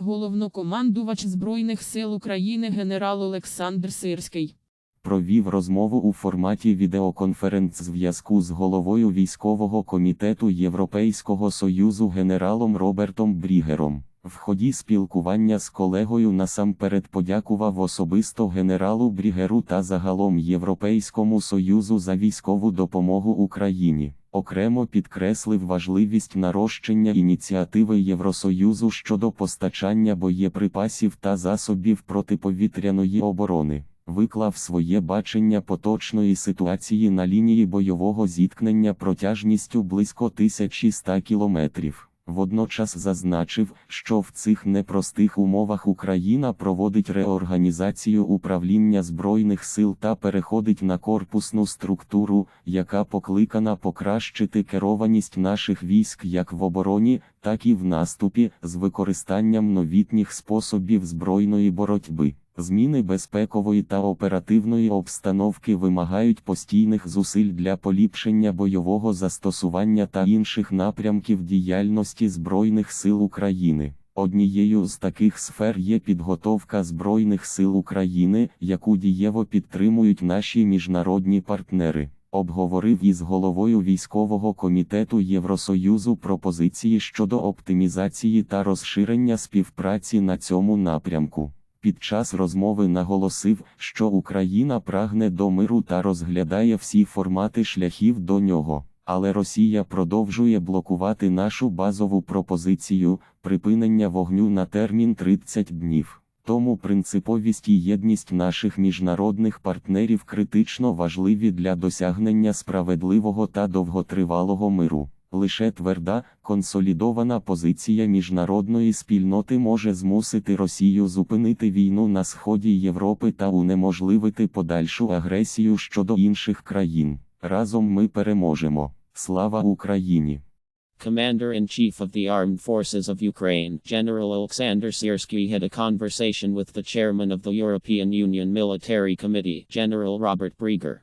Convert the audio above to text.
Головнокомандувач Збройних сил України генерал Олександр Сирський. провів розмову у форматі відеоконференц-зв'язку з головою військового комітету Європейського союзу генералом Робертом Брігером. В ході спілкування з колегою насамперед подякував особисто генералу Брігеру та загалом Європейському союзу за військову допомогу Україні. Окремо підкреслив важливість нарощення ініціативи Євросоюзу щодо постачання боєприпасів та засобів протиповітряної оборони виклав своє бачення поточної ситуації на лінії бойового зіткнення протяжністю близько 1100 кілометрів. Водночас зазначив, що в цих непростих умовах Україна проводить реорганізацію управління Збройних сил та переходить на корпусну структуру, яка покликана покращити керованість наших військ як в обороні, так і в наступі з використанням новітніх способів збройної боротьби. Зміни безпекової та оперативної обстановки вимагають постійних зусиль для поліпшення бойового застосування та інших напрямків діяльності Збройних сил України. Однією з таких сфер є підготовка Збройних сил України, яку дієво підтримують наші міжнародні партнери. Обговорив із головою військового комітету Євросоюзу пропозиції щодо оптимізації та розширення співпраці на цьому напрямку. Під час розмови наголосив, що Україна прагне до миру та розглядає всі формати шляхів до нього. Але Росія продовжує блокувати нашу базову пропозицію припинення вогню на термін 30 днів. Тому принциповість і єдність наших міжнародних партнерів критично важливі для досягнення справедливого та довготривалого миру. Лише тверда, консолідована позиція міжнародної спільноти може змусити Росію зупинити війну на сході Європи та унеможливити подальшу агресію щодо інших країн. Разом ми переможемо. Слава Україні! Commander-in-Chief of the Armed Forces of Ukraine, General Alexander Siersky had a conversation with the chairman of the European Union Military Committee, General Robert Brieger.